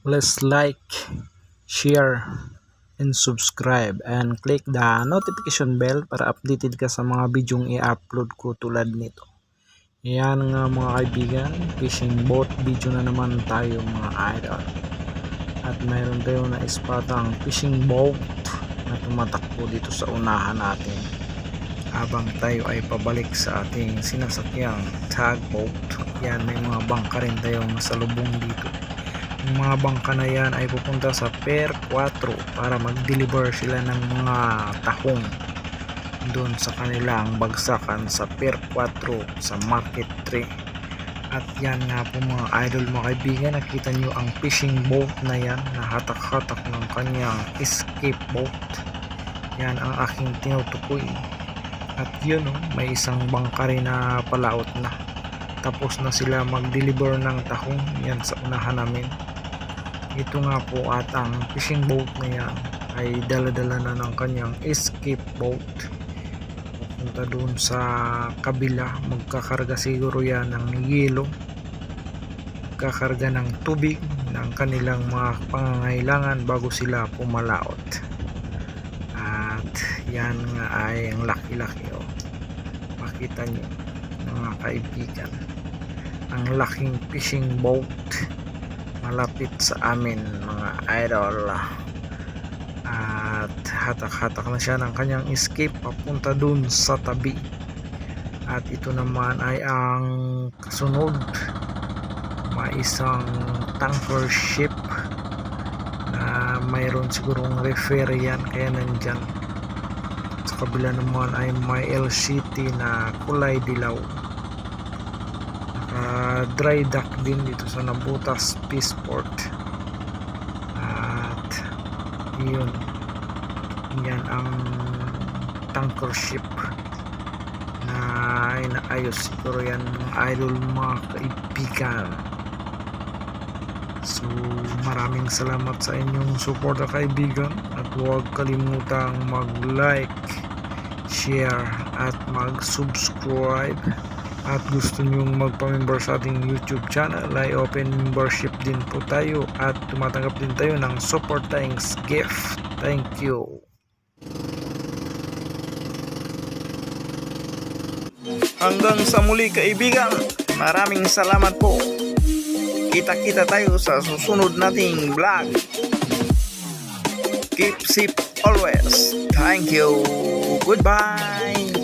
Let's like, share, and subscribe and click the notification bell para updated ka sa mga bidyong i-upload ko tulad nito. Yan nga mga kaibigan, fishing boat video na naman tayo mga idol. At mayroon tayo na ispatang fishing boat na tumatakbo dito sa unahan natin. Habang tayo ay pabalik sa ating sinasakyang tugboat. Yan may mga bangka rin tayong salubong dito. Yung mga bangka na yan ay pupunta sa Pier 4 para mag-deliver sila ng mga tahong doon sa kanilang bagsakan sa Pier 4 sa Market 3 at yan nga po mga idol mga kaibigan nakita nyo ang fishing boat na yan na hatak-hatak ng kanyang escape boat. Yan ang aking tinutukoy. At yun oh, may isang bangka rin na palaot na. Tapos na sila mag-deliver ng tahong yan sa unahan namin ito nga po at ang fishing boat na yan ay dala-dala na ng kanyang escape boat. Punta doon sa kabila. Magkakarga siguro yan ng yelo. Magkakarga ng tubig ng kanilang mga pangangailangan bago sila pumalaot. At yan nga ay ang laki-laki oh. makita nyo mga kaibigan. Ang laking fishing boat malapit sa amin mga idol. At hatak-hatak na siya ng kanyang escape papunta dun sa tabi. At ito naman ay ang kasunod may isang tanker ship na mayroon sigurong refer yan kaya nandyan. Sa kabila naman ay may LCT na kulay dilaw naka dry dock din dito sa Nabutas Peaceport at yun. Yan ang tanker ship na inaayos. Siguro yan mga idol mga kaibigan. So maraming salamat sa inyong suporta kaibigan. At huwag kalimutang mag like share at mag subscribe at gusto nyong magpa-member sa ating YouTube channel ay open membership din po tayo at tumatanggap din tayo ng super thanks gift thank you Hanggang sa muli kaibigan, maraming salamat po. Kita-kita tayo sa susunod nating vlog. Keep safe always. Thank you. Goodbye.